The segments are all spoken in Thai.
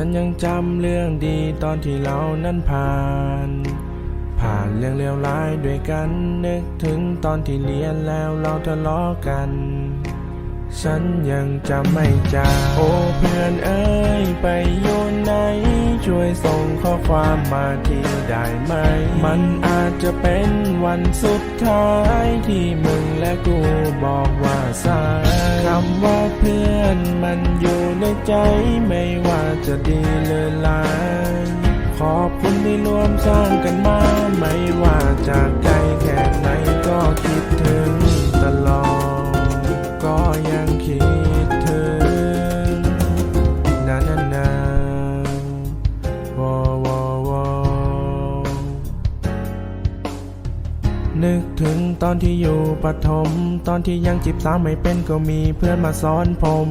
ฉันยังจำเรื่องดีตอนที่เรานั้นผ่าน ผ่านเรื่องเลวร้ายด้วยกันนึกถึงตอนที่เรียนแล้วเราทะเลาะกัน ฉันยังจำไม่จางโอ้เพื่อนเอ้ยไปอยู่ไหน ช่วยส่งข้อความมาที่ได้ไหม มันอาจจะเป็นวันสุดท้ายที่มึงและกูบอกว่าสายคำว่าเพื่อนมัน ใจไม่ว่าจะดีหรือร้ายขอบคุณที่ร่วมสร้างกันมา ไม่ว่าจากไกลแค่ไหนก็คิดถึงตลอด ก็ยังคิดถึงนานนานวอวอวอนึกถึงตอนที่อยู่ปฐมตอนที่ยังจีบสาวไม่เป็นก็มีเพื่อนมาสอนผม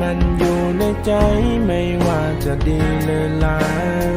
มันอยู่ในใจไม่ว่าจะดีหรือร้าย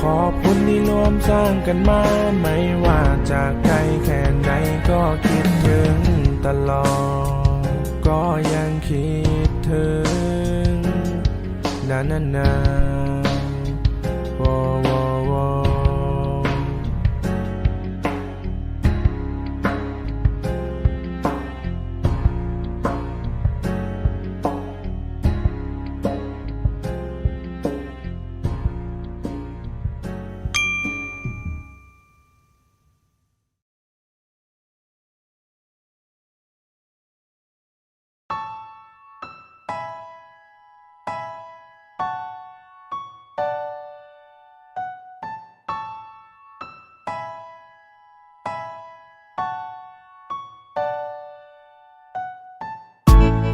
ขอบคุณที่ร่วมสร้างกันมา ไม่ว่าจากไกลแค่ไหนก็คิดถึงตลอด ก็ยังคิดถึง นานนานา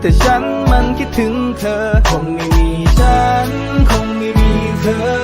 แต่ฉันมันคิดถึงเธอ คงไม่มีฉัน คงไม่มีเธอ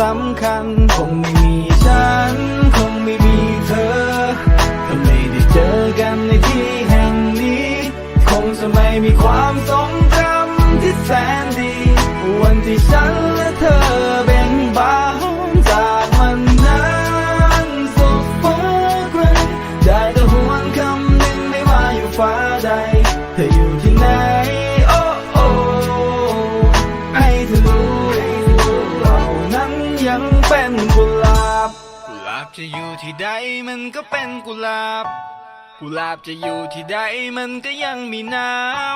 สำคัญ คงไม่มีฉัน คงไม่มีเธอถ้าไม่ได้เจอกันในที่แห่งนี้ คงจะไม่มีความทรงจำที่แสนดี วันที่ฉันและเธอ จะอยู่ที่ใดมันก็เป็นกุหลาบ กุหลาบจะอยู่ที่ใดมันก็ยังมีน้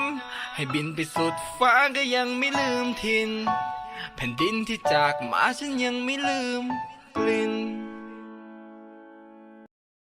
ำ ให้บินไปสุดฟ้าก็ยังไม่ลืมทิน แผ่นดินที่จากมาฉันยังไม่ลืมกลิ่น